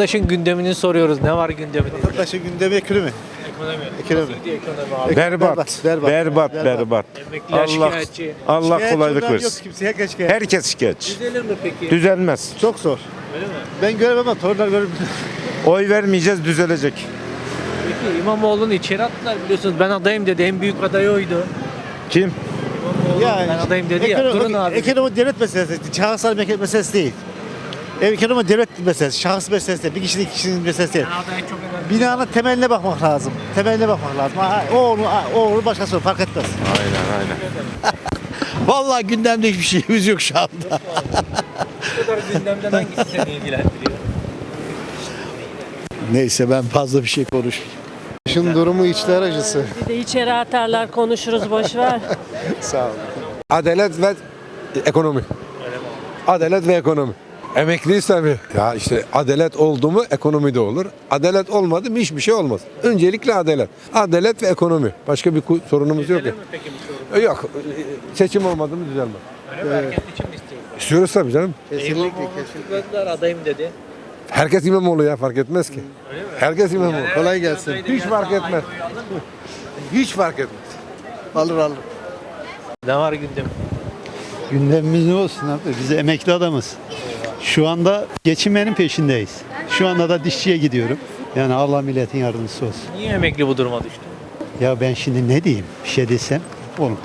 Vatandaşın gündemini soruyoruz. Ne var gündeminde? Vatandaşın gündemi ekonomi. Ekonomi. Ekonomi. Nasıl gidiyor ekonomi abi? Berbat, Berbat, berbat, berbat. Emekliler Allah şikayetçi. Allah Şikayetçi kolaylık olan Yok versin. kimse herkes şikayet. Herkes şikayetçi. Düzelir mi peki? Düzelmez. Çok zor. Öyle mi? Ben göremem ama torunlar görür. Oy vermeyeceğiz, düzelecek. Peki İmamoğlu'nu içeri attılar biliyorsunuz. Ben adayım dedi. En büyük aday oydu. Kim? İmamoğlu ben adayım dedi ya. ekonomi, Durun abi. Ekonomi devlet meselesi. Meke- meselesi değil. Ekonomi devlet meselesi. Şahıs meselesi. Bir kişinin iki kişinin meselesi değil. Binanın temeline bakmak lazım. Temeline bakmak lazım. Ha, O onu, o onu başkası olur, fark etmez. Aynen, aynen. Vallahi gündemde hiçbir şeyimiz yok şu anda. Bu kadar gündemden hangisi seni ilgilendiriyor? Neyse ben fazla bir şey konuşmayayım. Şun durumu içler acısı. Bir de içeri atarlar konuşuruz boş ver. Sağ ol. Adalet ve ekonomi. Adalet ve ekonomi. Emekliyiz tabii. Ya işte adalet oldu mu ekonomi de olur. Adalet olmadı mı hiçbir şey olmaz. Öncelikle adalet. Adalet ve ekonomi. Başka bir sorunumuz yok ya. Düzelir mi peki bu sorun? E, Yok. Seçim olmadı mı düzelmez. Öyle mi? Herkes için mi istiyor? İstiyoruz tabii canım. İmamoğlu'nu tıkladılar adayım dedi. Herkes İmamoğlu ya fark etmez ki. Herkes İmamoğlu. Kolay gelsin. Hiç fark etmez. Hiç fark etmez. Alır alır. Ne var gündem? Gündemimiz ne olsun abi? Biz emekli adamız. Şu anda geçinmenin peşindeyiz. Şu anda da dişçiye gidiyorum. Yani Allah milletin yardımcısı olsun. Niye emekli bu duruma düştü? Ya ben şimdi ne diyeyim? Bir şey desem olmaz.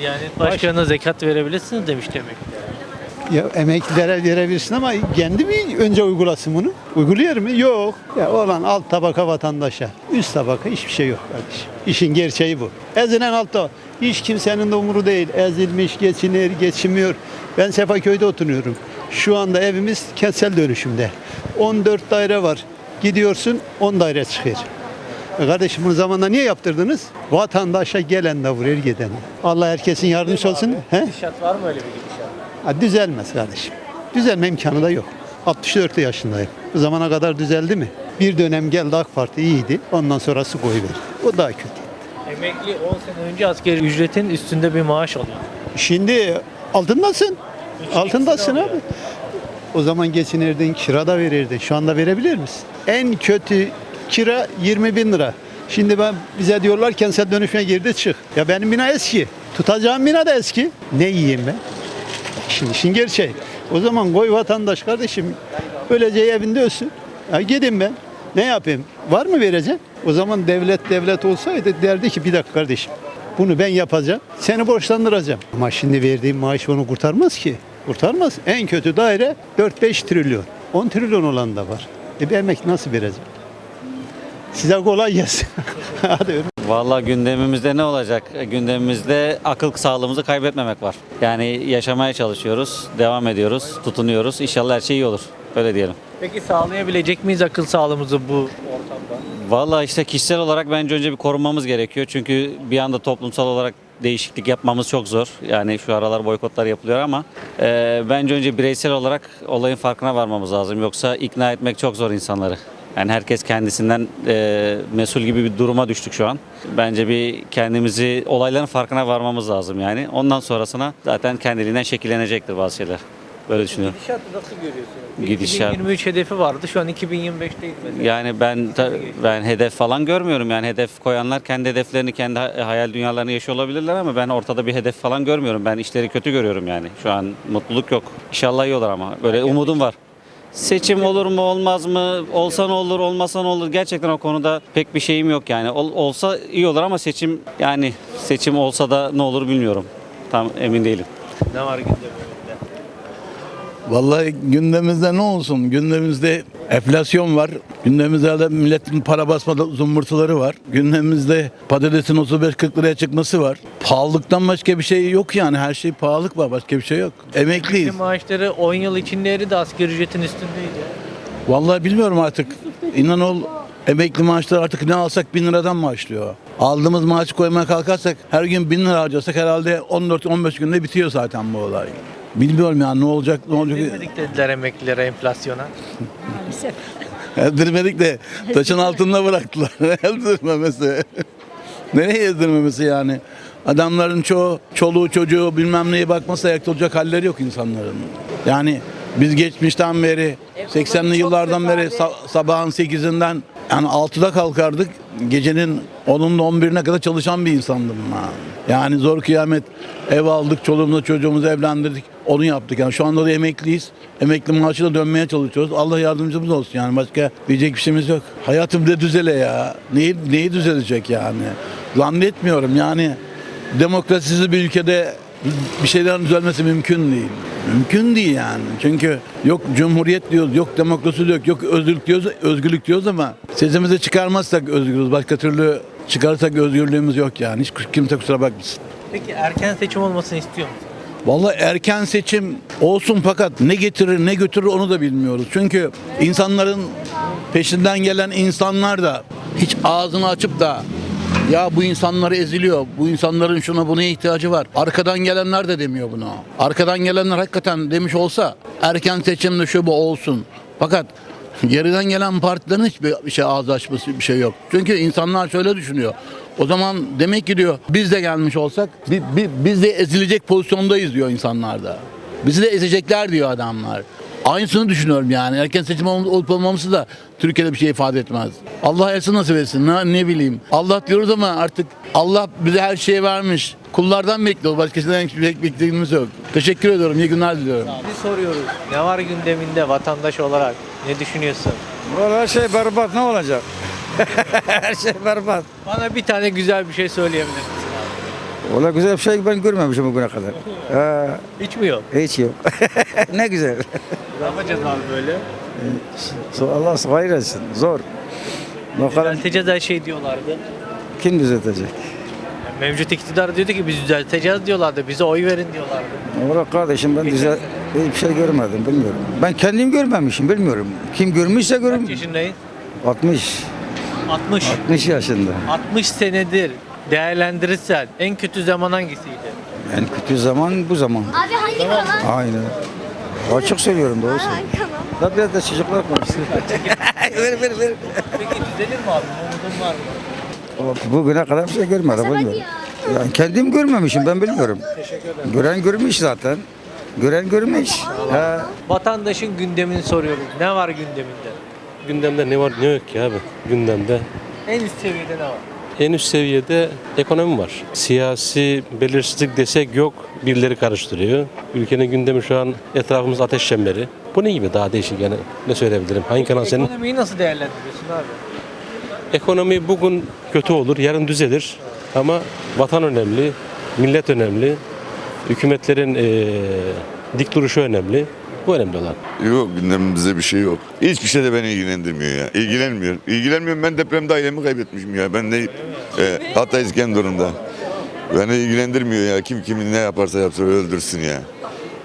Yani başkanına zekat verebilirsiniz demişti emekli. Ya emeklilere verebilirsin ama kendi mi önce uygulasın bunu? Uyguluyor mu? Yok. Ya olan alt tabaka vatandaşa. Üst tabaka hiçbir şey yok kardeşim. İşin gerçeği bu. Ezilen altta hiç kimsenin de umuru değil. Ezilmiş, geçinir, geçinmiyor. Ben Sefaköy'de oturuyorum. Şu anda evimiz kentsel dönüşümde. 14 daire var. Gidiyorsun 10 daire çıkıyor. E kardeşim bunu zamanında niye yaptırdınız? Vatandaşa gelen de vurur giden. de. Allah herkesin yardımcısı olsun. He? Gidişat var mı öyle bir gidişat? Ha, düzelmez kardeşim. Düzelme imkanı da yok. 64 yaşındayım. Bu zamana kadar düzeldi mi? Bir dönem geldi AK Parti iyiydi. Ondan sonrası koyuverdi. O daha kötü. Emekli 10 sene önce asgari ücretin üstünde bir maaş alıyor. Şimdi altındasın. Altındasın alıyor. abi. O zaman geçinirdin, kira da verirdin. Şu anda verebilir misin? En kötü kira 20 bin lira. Şimdi ben bize diyorlar kentsel dönüşüme girdi çık. Ya benim bina eski. Tutacağım bina da eski. Ne yiyeyim ben? Şimdi işin gerçeği. O zaman koy vatandaş kardeşim öleceği evinde ölsün. Ya gidin ben. Ne yapayım? Var mı vereceğim? O zaman devlet devlet olsaydı derdi ki bir dakika kardeşim. Bunu ben yapacağım. Seni borçlandıracağım. Ama şimdi verdiğim maaş onu kurtarmaz ki. Kurtarmaz. En kötü daire 4-5 trilyon. 10 trilyon olan da var. E bir emekli nasıl vereceğim? Size kolay gelsin. Hadi Vallahi gündemimizde ne olacak? Gündemimizde akıl sağlığımızı kaybetmemek var. Yani yaşamaya çalışıyoruz, devam ediyoruz, tutunuyoruz. İnşallah her şey iyi olur. Öyle diyelim. Peki sağlayabilecek miyiz akıl sağlığımızı bu ortamda? Vallahi işte kişisel olarak bence önce bir korunmamız gerekiyor. Çünkü bir anda toplumsal olarak değişiklik yapmamız çok zor. Yani şu aralar boykotlar yapılıyor ama e, bence önce bireysel olarak olayın farkına varmamız lazım. Yoksa ikna etmek çok zor insanları. Yani herkes kendisinden e, mesul gibi bir duruma düştük şu an. Bence bir kendimizi olayların farkına varmamız lazım yani. Ondan sonrasına zaten kendiliğinden şekillenecektir bazı şeyler. Böyle düşünüyorum. Gidişatı nasıl görüyorsunuz? Bir Gidişat- 2023 hedefi vardı. Şu an 2025'teyiz mesela. Yani ben ben hedef falan görmüyorum. Yani hedef koyanlar kendi hedeflerini, kendi ha- hayal dünyalarını yaşıyor olabilirler ama ben ortada bir hedef falan görmüyorum. Ben işleri kötü görüyorum yani. Şu an mutluluk yok. İnşallah iyi olur ama. Böyle umudum var. Seçim olur mu olmaz mı? Olsa ne olur, olmasa ne olur? Gerçekten o konuda pek bir şeyim yok yani. Ol- olsa iyi olur ama seçim yani seçim olsa da ne olur bilmiyorum. Tam emin değilim. Ne var gündemimizde? Vallahi gündemimizde ne olsun? Gündemimizde enflasyon var. Gündemimizde de milletin para basma zımbırtıları var. Gündemimizde patatesin 35-40 liraya çıkması var. Pahalılıktan başka bir şey yok yani. Her şey pahalılık var. Başka bir şey yok. Emekliyiz. Emekli maaşları 10 yıl içinde eridi asgari ücretin üstündeydi. Vallahi bilmiyorum artık. İnan ol emekli maaşları artık ne alsak bin liradan başlıyor. Aldığımız maaşı koymaya kalkarsak her gün bin lira harcasak herhalde 14-15 günde bitiyor zaten bu olay. Bilmiyorum yani ne olacak ne olacak. Ezdirmedik dediler emeklilere enflasyona. Ezdirmedik de taşın altında bıraktılar. Ezdirmemesi. Nereye ezdirmemesi yani? Adamların çoğu, çoluğu çocuğu bilmem neye bakması ayakta olacak halleri yok insanların. Yani Biz geçmişten beri 80'li yıllardan beri sa- sabahın 8'inden yani 6'da kalkardık. Gecenin 10'unda 11'ine kadar çalışan bir insandım ben. Yani zor kıyamet ev aldık, çoluğumuzu çocuğumuzu evlendirdik. Onu yaptık. Yani şu anda da emekliyiz. Emekli maaşıyla dönmeye çalışıyoruz. Allah yardımcımız olsun yani. Başka diyecek bir şeyimiz yok. Hayatım de düzele ya. Neyi, neyi düzelecek yani? Zannetmiyorum yani. Demokrasisiz bir ülkede bir şeylerin düzelmesi mümkün değil. Mümkün değil yani. Çünkü yok cumhuriyet diyoruz, yok demokrasi diyoruz, yok özgürlük diyoruz, özgürlük diyoruz ama sesimizi çıkarmazsak özgürüz. Başka türlü çıkarırsak özgürlüğümüz yok yani. Hiç kimse kusura bakmasın. Peki erken seçim olmasını istiyor musun? Vallahi erken seçim olsun fakat ne getirir ne götürür onu da bilmiyoruz. Çünkü insanların peşinden gelen insanlar da hiç ağzını açıp da ya bu insanlar eziliyor, bu insanların şuna buna ihtiyacı var. Arkadan gelenler de demiyor bunu. Arkadan gelenler hakikaten demiş olsa erken seçimde şu bu olsun. Fakat geriden gelen partilerin hiçbir bir şey ağzı açması bir şey yok. Çünkü insanlar şöyle düşünüyor. O zaman demek ki diyor biz de gelmiş olsak bi- bi- biz de ezilecek pozisyondayız diyor insanlar da. Bizi de ezecekler diyor adamlar. Aynısını düşünüyorum yani. Erken seçim ol- olup olmaması da Türkiye'de bir şey ifade etmez. Allah etsin nasip etsin. Ne, ne bileyim. Allah diyoruz ama artık Allah bize her şeyi vermiş. Kullardan bekliyoruz. Başkasından hiçbir şey beklediğimiz yok. Teşekkür ediyorum. İyi günler diliyorum. Biz soruyoruz. Ne var gündeminde vatandaş olarak? Ne düşünüyorsun? Valla her şey berbat ne olacak? her şey berbat. Bana bir tane güzel bir şey söyleyebilir misin? Valla güzel bir şey ben görmemişim bugüne kadar. Ee, Hiç mi yok? hiç yok. ne güzel. Ne yapacağız abi böyle? Allah hayır etsin. Zor. Bakalım Düzelteceğiz her şey diyorlardı. kim düzeltecek? Yani mevcut iktidar diyordu ki biz düzelteceğiz diyorlardı. Bize oy verin diyorlardı. Valla kardeşim ben güzel hiçbir şey görmedim bilmiyorum. Ben kendim görmemişim bilmiyorum. Kim görmüşse Kaç görüm. yaşındayız? 60. 60. 60 yaşında. 60 senedir değerlendirirsen en kötü zaman hangisiydi? En kötü zaman bu zaman. Abi hangi kanal? Aynen. Açık söylüyorum doğrusu. Hangi kanal? Da biraz da çocuklar konuşsun. ver ver ver. Peki düzelir mi abi? Umudun var mı? Bugüne kadar bir şey görmedim bilmiyorum. Yani kendim görmemişim ben bilmiyorum. Gören görmüş zaten. Gören görmüş. Ha. Vatandaşın gündemini soruyoruz. Ne var gündeminde? Gündemde ne var ne yok ki abi gündemde. En üst seviyede ne var? En üst seviyede ekonomi var. Siyasi belirsizlik desek yok. Birileri karıştırıyor. Ülkenin gündemi şu an etrafımız ateş çemberi. Bu ne gibi daha değişik yani ne söyleyebilirim? Hangi kanal senin? Ekonomiyi nasıl değerlendiriyorsun abi? Ekonomi bugün kötü olur, yarın düzelir. Ama vatan önemli, millet önemli, hükümetlerin eee, dik duruşu önemli. Bu önemli olan. Yok gündemimizde bir şey yok. Hiçbir şey de beni ilgilendirmiyor ya. İlgilenmiyor. İlgilenmiyorum ben depremde ailemi kaybetmişim ya. Ben de e, Hatay İskenderun'da. Beni ilgilendirmiyor ya. Kim kimin ne yaparsa yapsın öldürsün ya.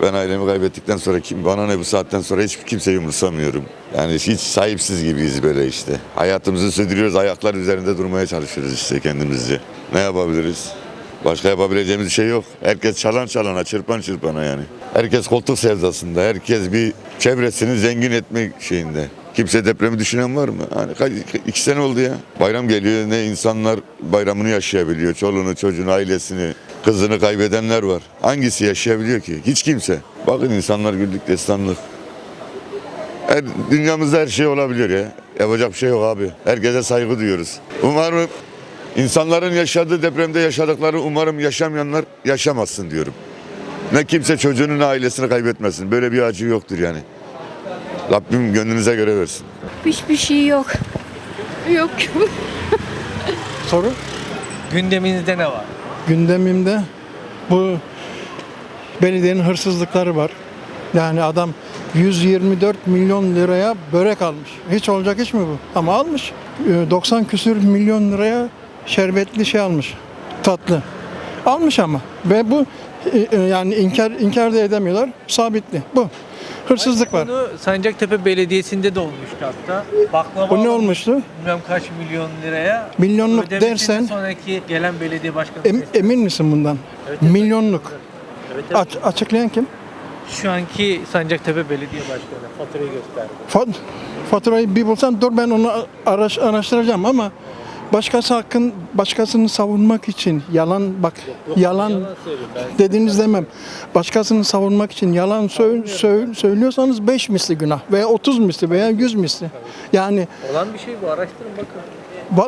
Ben ailemi kaybettikten sonra kim bana ne bu saatten sonra hiç kimseyi umursamıyorum. Yani hiç sahipsiz gibiyiz böyle işte. Hayatımızı sürdürüyoruz. Ayaklar üzerinde durmaya çalışıyoruz işte kendimizce. Ne yapabiliriz? Başka yapabileceğimiz şey yok. Herkes çalan çalana, çırpan çırpana yani. Herkes koltuk sevdasında. Herkes bir çevresini zengin etmek şeyinde. Kimse depremi düşünen var mı? Hani kaç, iki sene oldu ya. Bayram geliyor ne insanlar bayramını yaşayabiliyor. Çoluğunu, çocuğunu, ailesini, kızını kaybedenler var. Hangisi yaşayabiliyor ki? Hiç kimse. Bakın insanlar güldük destanlık. Her, dünyamızda her şey olabiliyor ya. Yapacak bir şey yok abi. Herkese saygı duyuyoruz. Umarım insanların yaşadığı depremde yaşadıkları umarım yaşamayanlar yaşamasın diyorum. Ne kimse çocuğunun ailesini kaybetmesin. Böyle bir acı yoktur yani. Rabbim gönlünüze göre versin. Hiçbir şey yok. Yok. Soru? Gündeminizde ne var? Gündemimde bu belediyenin hırsızlıkları var. Yani adam 124 milyon liraya börek almış. Hiç olacak iş mi bu? Ama almış. Ee, 90 küsür milyon liraya şerbetli şey almış. Tatlı. Almış ama. Ve bu e, e, yani inkar inkar da edemiyorlar. Sabitli. Bu. Hırsızlık var. Bunu Sancaktepe Belediyesi'nde de olmuştu hatta. Baklava Bu ne almış olmuştu? Bilmem kaç milyon liraya. Milyonluk Ödemesini dersen sonraki gelen belediye başkanı em- emin misin bundan? Evet, evet. Milyonluk. Evet, evet. Aç- açıklayan kim? Şu anki Sancaktepe Belediye Başkanı faturayı gösterdi. Fa- faturayı bir bulsan dur ben onu araş- araştıracağım ama Başkası hakkın başkasını savunmak için yalan bak yalan dediğiniz demem. Başkasını savunmak için yalan sö- sö- söylüyorsanız 5 misli günah veya 30 misli veya 100 misli. Yani Olan bir şey bu araştırın bakın.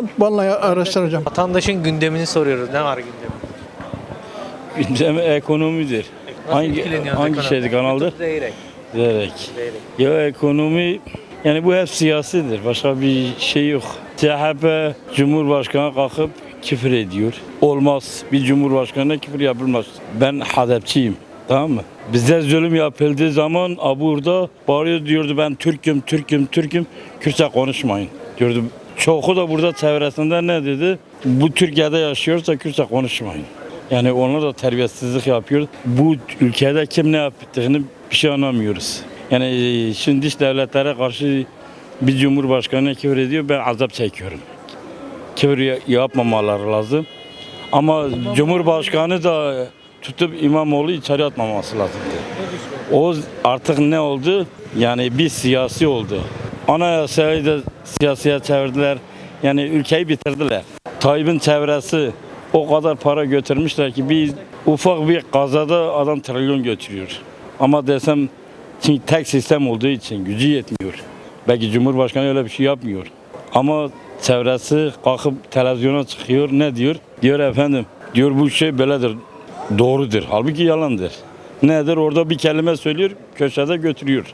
va- vallahi araştıracağım. Vatandaşın gündemini soruyoruz. Ne var gündemde? Gündemi ekonomidir. Nasıl Hangi hangi şeydi kanalda? YouTube Zeyrek. Zeyrek. Ya ekonomi yani bu hep siyasidir. Başka bir şey yok. CHP Cumhurbaşkanı kalkıp küfür ediyor. Olmaz. Bir cumhurbaşkanına küfür yapılmaz. Ben hadepçiyim. Tamam mı? Bize zulüm yapıldığı zaman burada bağırıyor diyordu ben Türk'üm, Türk'üm, Türk'üm. Kürtçe konuşmayın diyordu. Çoğu da burada çevresinde ne dedi? Bu Türkiye'de yaşıyorsa Kürtçe konuşmayın. Yani onlar da terbiyesizlik yapıyor. Bu ülkede kim ne yaptığını bir şey anlamıyoruz. Yani e, şimdi devletlere karşı bir cumhurbaşkanı küfür ediyor ben azap çekiyorum. Küfür ya- yapmamaları lazım. Ama cumhurbaşkanı da tutup İmamoğlu içeri atmaması lazım. O artık ne oldu? Yani bir siyasi oldu. Anayasayı da siyasiye çevirdiler. Yani ülkeyi bitirdiler. Tayyip'in çevresi o kadar para götürmüşler ki bir ufak bir kazada adam trilyon götürüyor. Ama desem çünkü tek sistem olduğu için gücü yetmiyor. Belki Cumhurbaşkanı öyle bir şey yapmıyor. Ama çevresi kalkıp televizyona çıkıyor ne diyor? Diyor efendim diyor bu şey böyledir. Doğrudur. Halbuki yalandır. Nedir? Orada bir kelime söylüyor, köşede götürüyor.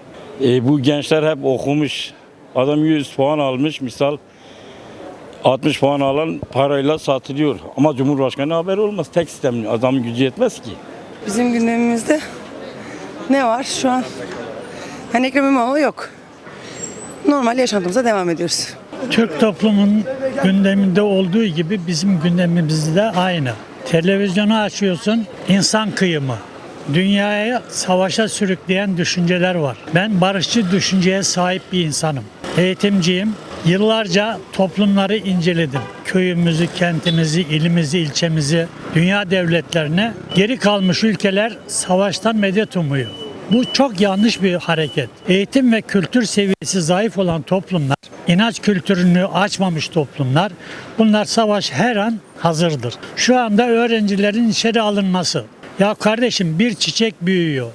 E, bu gençler hep okumuş. Adam 100 puan almış misal 60 puan alan parayla satılıyor. Ama Cumhurbaşkanı haber olmaz. Tek sistem adamın gücü yetmez ki. Bizim gündemimizde ne var şu an? Hani Ekrem İmamoğlu yok. Normal yaşantımıza devam ediyoruz. Türk toplumun gündeminde olduğu gibi bizim gündemimizde de aynı. Televizyonu açıyorsun, insan kıyımı. Dünyayı savaşa sürükleyen düşünceler var. Ben barışçı düşünceye sahip bir insanım. Eğitimciyim. Yıllarca toplumları inceledim. Köyümüzü, kentimizi, ilimizi, ilçemizi, dünya devletlerine geri kalmış ülkeler savaştan medet umuyor. Bu çok yanlış bir hareket. Eğitim ve kültür seviyesi zayıf olan toplumlar, inanç kültürünü açmamış toplumlar, bunlar savaş her an hazırdır. Şu anda öğrencilerin içeri alınması. Ya kardeşim bir çiçek büyüyor.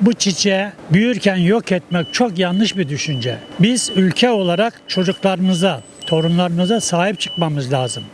Bu çiçeği büyürken yok etmek çok yanlış bir düşünce. Biz ülke olarak çocuklarımıza, torunlarımıza sahip çıkmamız lazım.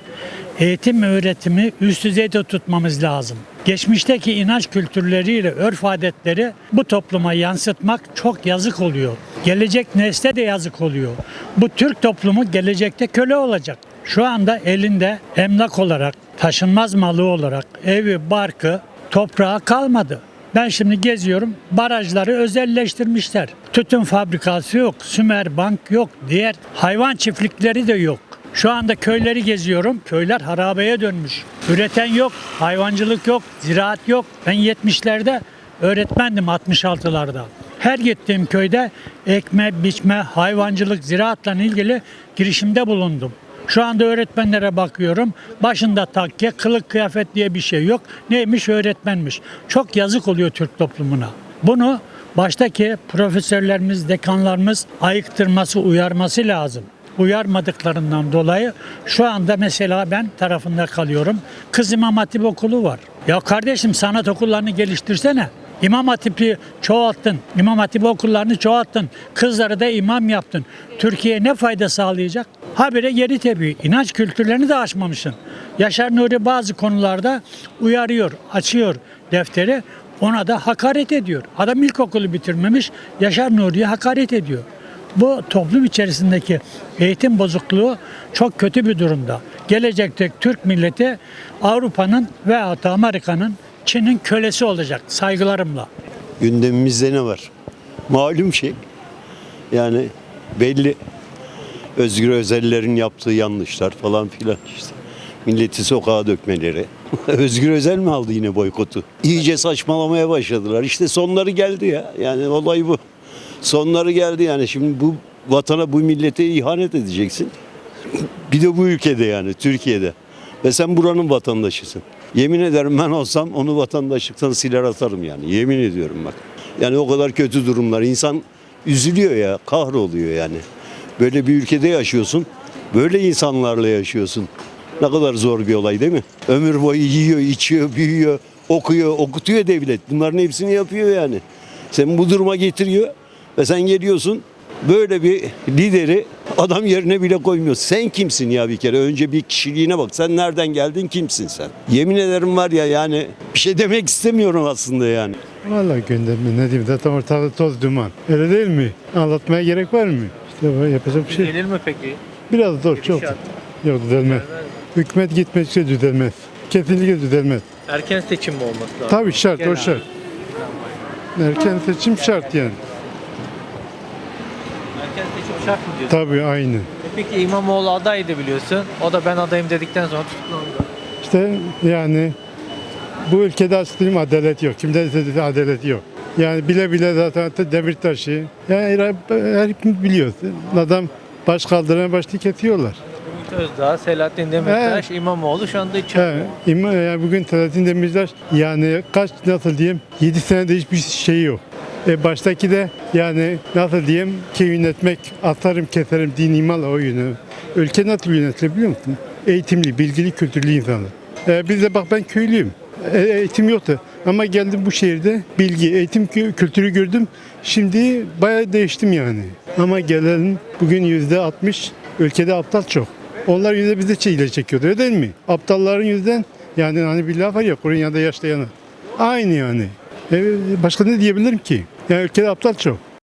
Eğitim ve öğretimi üst düzeyde tutmamız lazım. Geçmişteki inanç kültürleriyle örf adetleri bu topluma yansıtmak çok yazık oluyor. Gelecek nesle de yazık oluyor. Bu Türk toplumu gelecekte köle olacak. Şu anda elinde emlak olarak, taşınmaz malı olarak evi, barkı, toprağı kalmadı. Ben şimdi geziyorum, barajları özelleştirmişler. Tütün fabrikası yok, Sümer Bank yok, diğer hayvan çiftlikleri de yok. Şu anda köyleri geziyorum, köyler harabeye dönmüş. Üreten yok, hayvancılık yok, ziraat yok. Ben 70'lerde öğretmendim 66'larda. Her gittiğim köyde ekme, biçme, hayvancılık, ziraatla ilgili girişimde bulundum. Şu anda öğretmenlere bakıyorum. Başında takke, kılık kıyafet diye bir şey yok. Neymiş öğretmenmiş. Çok yazık oluyor Türk toplumuna. Bunu baştaki profesörlerimiz, dekanlarımız ayıktırması, uyarması lazım. Uyarmadıklarından dolayı şu anda mesela ben tarafında kalıyorum. Kız İmam okulu var. Ya kardeşim sanat okullarını geliştirsene. İmam Hatip'i çoğalttın. İmam Hatip okullarını çoğalttın. Kızları da imam yaptın. Türkiye'ye ne fayda sağlayacak? Habire geri tepiyor. İnanç kültürlerini de açmamışsın. Yaşar Nuri bazı konularda uyarıyor, açıyor defteri. Ona da hakaret ediyor. Adam ilkokulu bitirmemiş, Yaşar Nuri'ye hakaret ediyor. Bu toplum içerisindeki eğitim bozukluğu çok kötü bir durumda. Gelecekte Türk milleti Avrupa'nın veyahut da Amerika'nın Çin'in kölesi olacak saygılarımla. Gündemimizde ne var? Malum şey. Yani belli Özgür Özel'lerin yaptığı yanlışlar falan filan işte. Milleti sokağa dökmeleri. Özgür Özel mi aldı yine boykotu? İyice saçmalamaya başladılar. İşte sonları geldi ya. Yani olay bu. Sonları geldi yani. Şimdi bu vatana, bu millete ihanet edeceksin. Bir de bu ülkede yani Türkiye'de. Ve sen buranın vatandaşısın. Yemin ederim ben olsam onu vatandaşlıktan siler atarım yani. Yemin ediyorum bak. Yani o kadar kötü durumlar. İnsan üzülüyor ya, kahroluyor yani. Böyle bir ülkede yaşıyorsun. Böyle insanlarla yaşıyorsun. Ne kadar zor bir olay değil mi? Ömür boyu yiyor, içiyor, büyüyor, okuyor, okutuyor devlet. Bunların hepsini yapıyor yani. Sen bu duruma getiriyor ve sen geliyorsun böyle bir lideri adam yerine bile koymuyor. Sen kimsin ya bir kere? Önce bir kişiliğine bak. Sen nereden geldin? Kimsin sen? Yemin ederim var ya yani bir şey demek istemiyorum aslında yani. Vallahi gündemi ne diyeyim zaten ortada toz duman. Öyle değil mi? Anlatmaya gerek var mı? İşte yapacak bir şey. Gelir mi peki? Biraz zor çok. Yok düzelmez. Hükümet gitmekçe düzelmez. Kesinlikle düzelmez. Erken seçim mi olması lazım? Tabii şart o Genel. şart. Erken seçim şart yani. Seçim şart mı diyorsun? Tabii aynı. E Peki İmamoğlu adaydı biliyorsun. O da ben adayım dedikten sonra tutuklandı. İşte yani bu ülkede aslında adalet yok. Kimde de adalet yok. Yani bile bile zaten Demirtaş'ı yani her biliyoruz. Adam baş kaldırana başlık kesiyorlar. Özdağ, Selahattin Demirtaş, İmamoğlu şu anda içeride. İma, yani bugün Selahattin Demirtaş yani kaç nasıl diyeyim 7 senede hiçbir şey yok. E baştaki de yani nasıl diyeyim ki yönetmek atarım keserim din imanla o yönü. Ülke nasıl yönetilir biliyor musun? Eğitimli, bilgili, kültürlü insanlar. E, biz de bak ben köylüyüm. E, eğitim yoktu. Ama geldim bu şehirde bilgi, eğitim kü- kültürü gördüm. Şimdi bayağı değiştim yani. Ama gelelim bugün yüzde 60 ülkede aptal çok. Onlar yüzde bize çile çekiyordu öyle değil mi? Aptalların yüzden yani hani bir laf var ya kurun yanında yaşlayanı. Aynı yani. Başka ne diyebilirim ki? Yani ülkede aptal çok.